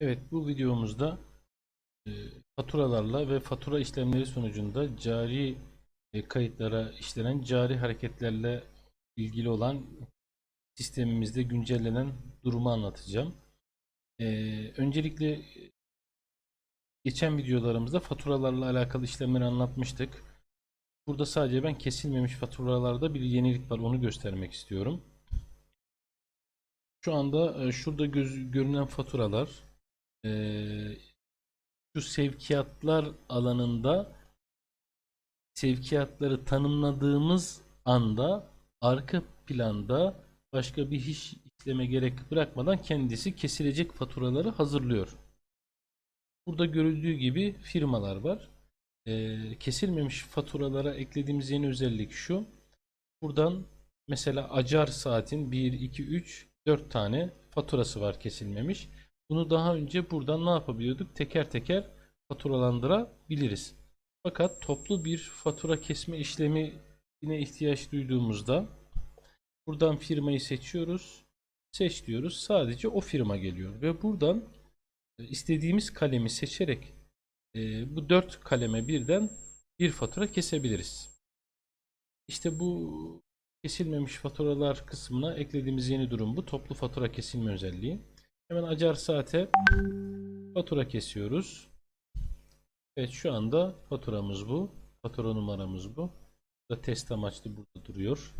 Evet bu videomuzda e, faturalarla ve fatura işlemleri sonucunda cari e, kayıtlara işlenen cari hareketlerle ilgili olan sistemimizde güncellenen durumu anlatacağım. E, öncelikle geçen videolarımızda faturalarla alakalı işlemleri anlatmıştık. Burada sadece ben kesilmemiş faturalarda bir yenilik var onu göstermek istiyorum. Şu anda e, şurada göz, görünen faturalar e, şu sevkiyatlar alanında sevkiyatları tanımladığımız anda arka planda başka bir iş işleme gerek bırakmadan kendisi kesilecek faturaları hazırlıyor. Burada görüldüğü gibi firmalar var. Ee, kesilmemiş faturalara eklediğimiz yeni özellik şu. Buradan mesela acar saatin 1, 2, 3, 4 tane faturası var kesilmemiş. Bunu daha önce buradan ne yapabiliyorduk? Teker teker faturalandırabiliriz. Fakat toplu bir fatura kesme işlemi yine ihtiyaç duyduğumuzda buradan firmayı seçiyoruz. Seç diyoruz. Sadece o firma geliyor ve buradan e, istediğimiz kalemi seçerek e, bu dört kaleme birden bir fatura kesebiliriz. İşte bu kesilmemiş faturalar kısmına eklediğimiz yeni durum bu. Toplu fatura kesilme özelliği. Hemen acar saate fatura kesiyoruz. Evet şu anda faturamız bu. Fatura numaramız bu. Bu da test amaçlı burada duruyor.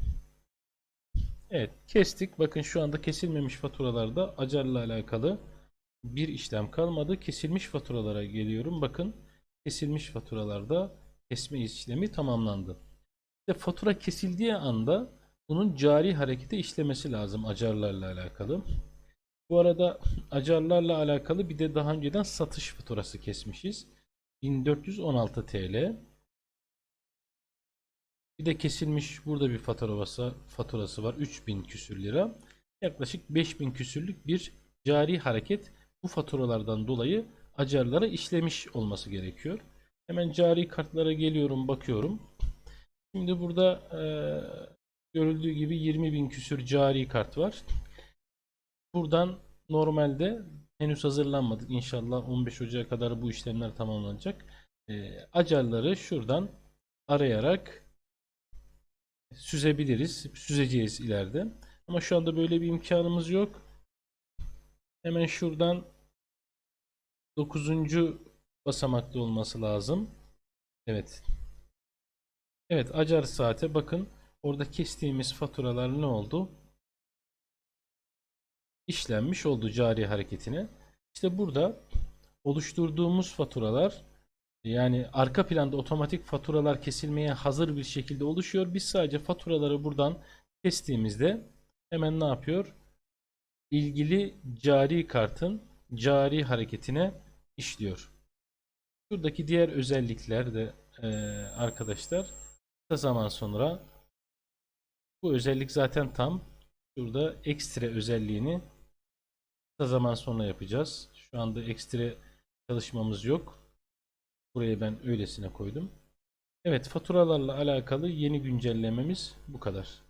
Evet kestik. Bakın şu anda kesilmemiş faturalarda acarla alakalı bir işlem kalmadı. Kesilmiş faturalara geliyorum. Bakın kesilmiş faturalarda kesme işlemi tamamlandı. İşte fatura kesildiği anda bunun cari harekete işlemesi lazım acarlarla alakalı. Bu arada acarlarla alakalı bir de daha önceden satış faturası kesmişiz. 1416 TL. Bir de kesilmiş burada bir faturası, faturası var. 3000 küsür lira. Yaklaşık 5000 küsürlük bir cari hareket bu faturalardan dolayı acarlara işlemiş olması gerekiyor. Hemen cari kartlara geliyorum bakıyorum. Şimdi burada e, görüldüğü gibi 20.000 küsür cari kart var. Buradan normalde henüz hazırlanmadık. İnşallah 15 Ocak'a kadar bu işlemler tamamlanacak. E, acarları şuradan arayarak süzebiliriz. Süzeceğiz ileride. Ama şu anda böyle bir imkanımız yok. Hemen şuradan 9. basamakta olması lazım. Evet. Evet acar saate bakın. Orada kestiğimiz faturalar ne oldu? İşlenmiş oldu cari hareketine. İşte burada oluşturduğumuz faturalar yani arka planda otomatik faturalar kesilmeye hazır bir şekilde oluşuyor. Biz sadece faturaları buradan kestiğimizde hemen ne yapıyor? İlgili cari kartın cari hareketine işliyor. Şuradaki diğer özellikler de e, arkadaşlar kısa zaman sonra bu özellik zaten tam şurada ekstra özelliğini kısa zaman sonra yapacağız. Şu anda ekstra çalışmamız yok. Buraya ben öylesine koydum. Evet faturalarla alakalı yeni güncellememiz bu kadar.